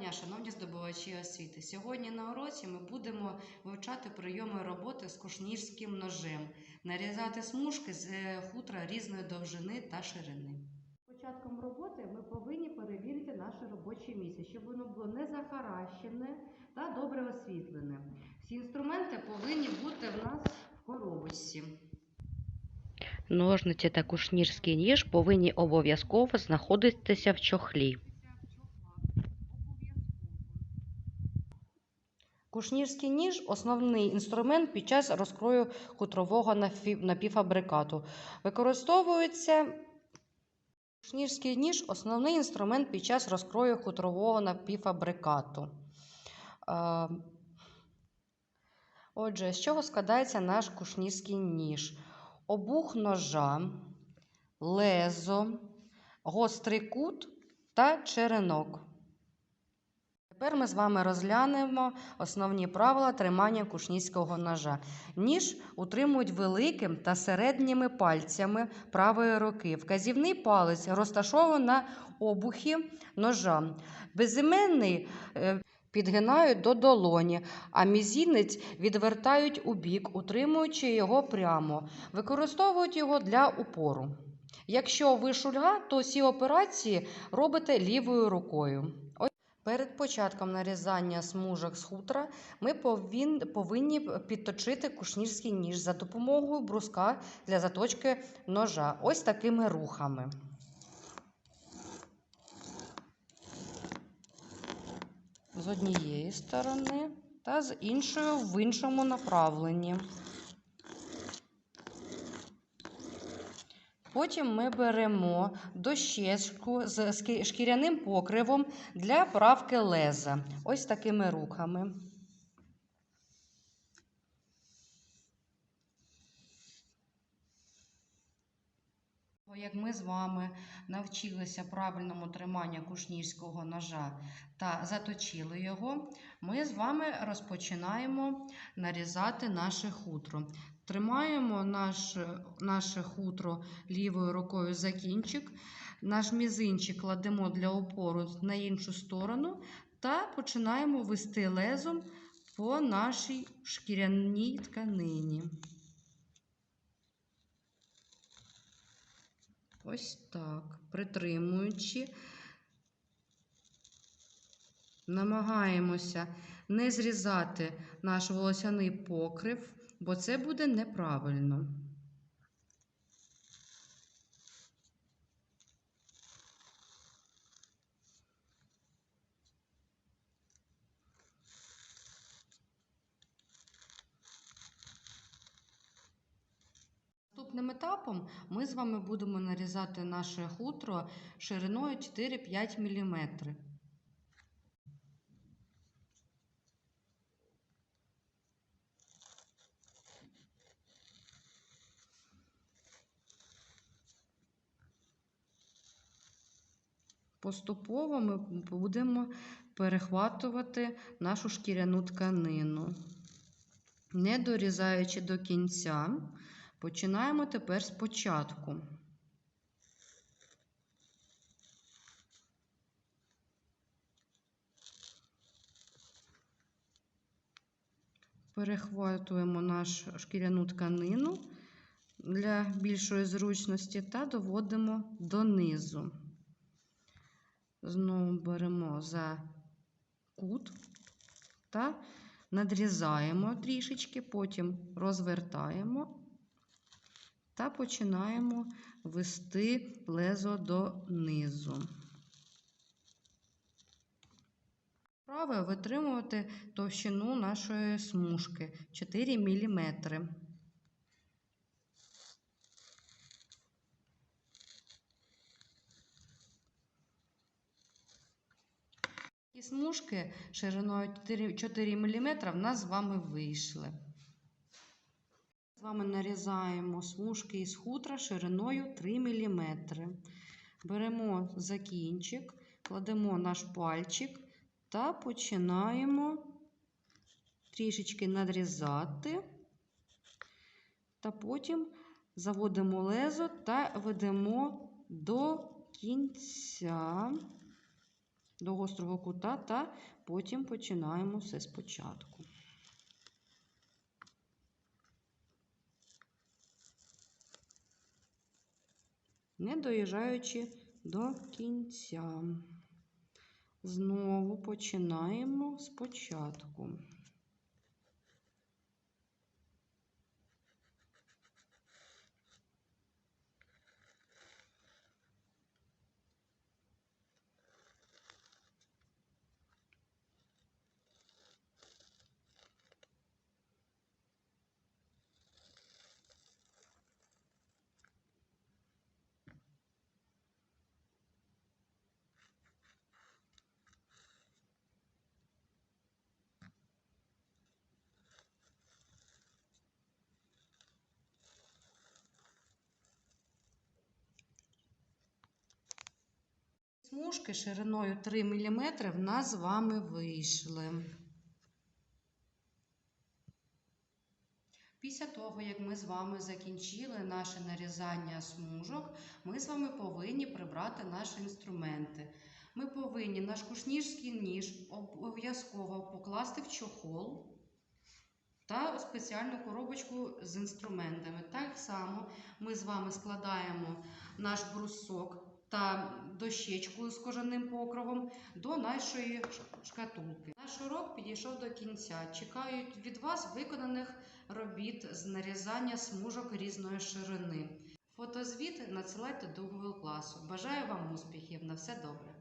дня, шановні здобувачі освіти. Сьогодні на уроці ми будемо вивчати прийоми роботи з кушнірським ножем, нарізати смужки з е, хутра різної довжини та ширини. Початком роботи ми повинні перевірити наше робоче місце, щоб воно було не захаращене та добре освітлене. Всі інструменти повинні бути в нас в коробочці. Ножниці та кушнірський ніж повинні обов'язково знаходитися в чохлі. Кушнірський ніж основний інструмент під час розкрою хутрового напівфабрикату. Використовується кушнірський ніж основний інструмент під час розкрою хутрового напівфабрикату. Е, Отже, з чого складається наш кушнірський ніж? Обух ножа, лезо, гострий кут та черенок. Тепер ми з вами розглянемо основні правила тримання кушнірського ножа. Ніж утримують великим та середніми пальцями правої руки. Вказівний палець розташований на обухі ножа. Безіменний е, підгинають до долоні, а мізінець відвертають у бік, утримуючи його прямо. Використовують його для упору. Якщо ви шульга, то всі операції робите лівою рукою. Перед початком нарізання смужок з хутра ми повинні підточити кушнірський ніж за допомогою бруска для заточки ножа. Ось такими рухами. З однієї сторони та з іншої в іншому направленні. Потім ми беремо дощечку з шкіряним покривом для правки леза. Ось такими рухами. Як ми з вами навчилися правильному триманню кушнірського ножа та заточили його, ми з вами розпочинаємо нарізати наше хутро. Тримаємо наше, наше хутро лівою рукою за кінчик, наш мізинчик кладемо для опору на іншу сторону та починаємо вести лезом по нашій шкіряній тканині. Ось так, притримуючи, намагаємося не зрізати наш волосяний покрив, бо це буде неправильно. Наступним етапом ми з вами будемо нарізати наше хутро шириною 4-5 мм. Поступово ми будемо перехватувати нашу шкіряну тканину. Не дорізаючи до кінця, починаємо тепер спочатку. Перехватуємо нашу шкіряну тканину для більшої зручності та доводимо донизу. Знову беремо за кут та надрізаємо трішечки, потім розвертаємо та починаємо вести лезо донизу. Праве витримувати товщину нашої смужки 4 мм. І смужки шириною 4, 4 мм в нас з вами вийшли. З вами нарізаємо смужки із хутра шириною 3 мм. Беремо закінчик, кладемо наш пальчик та починаємо трішечки надрізати, та потім заводимо лезо та ведемо до кінця. до гострого кута та потім починаємо все спочатку. Не доїжджаючи до кінця. Знову починаємо спочатку. Смужки шириною 3 мм в нас з вами вийшли. Після того, як ми з вами закінчили наше нарізання смужок, ми з вами повинні прибрати наші інструменти. Ми повинні наш кушніжський ніж обов'язково покласти в чохол та спеціальну коробочку з інструментами. Так само ми з вами складаємо наш брусок та дощечку з кожаним покровом до нашої шкатулки. Наш урок підійшов до кінця. Чекають від вас виконаних робіт з нарізання смужок різної ширини. Фотозвіт надсилайте до Google класу. Бажаю вам успіхів! На все добре!